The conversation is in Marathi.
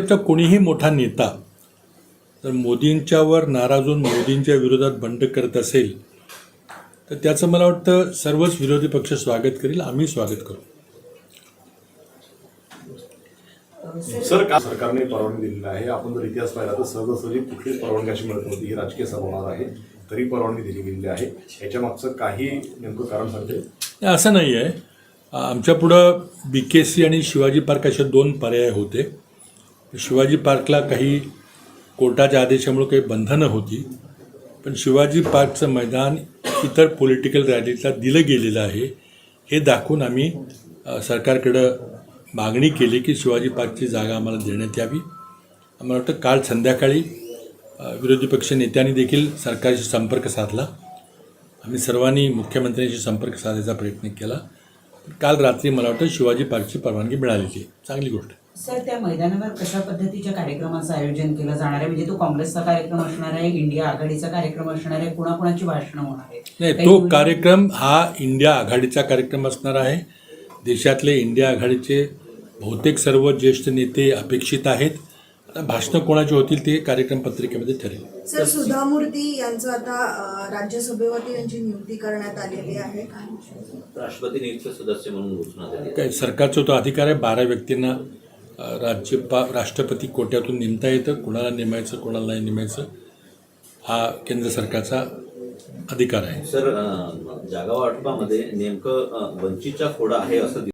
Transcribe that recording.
कोणीही मोठा नेता जर मोदींच्यावर नाराज होऊन मोदींच्या विरोधात बंड करत असेल तर त्याचं मला वाटतं सर्वच विरोधी पक्ष स्वागत करील आम्ही स्वागत करू. सर का सरकारने परवानगी दिलेली आहे? आपण जर इतिहास पाहिला तर सहजासहजी कुठलीच परवानगी अशी मिळत नव्हती. ही राजकीय सभा होणार आहे तरी परवानगी दिली गेलेली आहे. याच्या मागचं काही नेमकं कारण सांगते? असं नाही आहे आमच्या पुढं बी के सी आणि शिवाजी पार्क असे दोन पर्याय होते. शिवाजी पार्कला काही कोर्टाच्या आदेशामुळे काही बंधनं होती पण शिवाजी पार्कचं मैदान इतर पॉलिटिकल रॅलीला दिलं गेलेलं आहे. हे दाखवून आम्ही सरकारकडं मागणी केली की शिवाजी पार्कची जागा आम्हाला देण्यात यावी. आम्हाला वाटतं काल संध्याकाळी विरोधी पक्ष नेत्यांनी देखील सरकारशी संपर्क साधला. आम्ही सर्वांनी मुख्यमंत्र्यांशी संपर्क साधायचा प्रयत्न केला. काल रात्री मला वाटतं शिवाजी पार्कची परवानगी मिळालेली चांगली गोष्ट. आहे. सर त्या मैदानावर कशा पद्धतीच्या कार्यक्रमाचं आयोजन केलं जाणार आहे? म्हणजे तो काँग्रेसचा कार्यक्रम असणार आहे इंडिया आघाडीचा कार्यक्रम असणार आहे कुणाकुणाची भाषणं होणार आहे नाही तो कार्यक्रम हा इंडिया आघाडीचा कार्यक्रम असणार आहे. देशातले इंडिया आघाडीचे बहुतेक सर्व ज्येष्ठ नेते अपेक्षित आहेत. आता भाषणं कोणाची होतील ते कार्यक्रम पत्रिकेमध्ये ठरेल. सर सुधा मूर्ती यांचं आता अ, राज्यसभेवरती यांची नियुक्ती करण्यात आलेली आहे. राष्ट्रपती नियुक्त सदस्य म्हणून घोषणा झाली. काय सरकारचा तो अधिकार आहे बारा व्यक्तींना राज्यपा राष्ट्रपती कोट्यातून नेमता येतं कोणाला नेमायचं कोणाला नाही नेमायचं हा केंद्र सरकारचा अधिकार आहे. सर अं, जागा वाटपामध्ये नेमकं वंचितचा खोडा आहे असं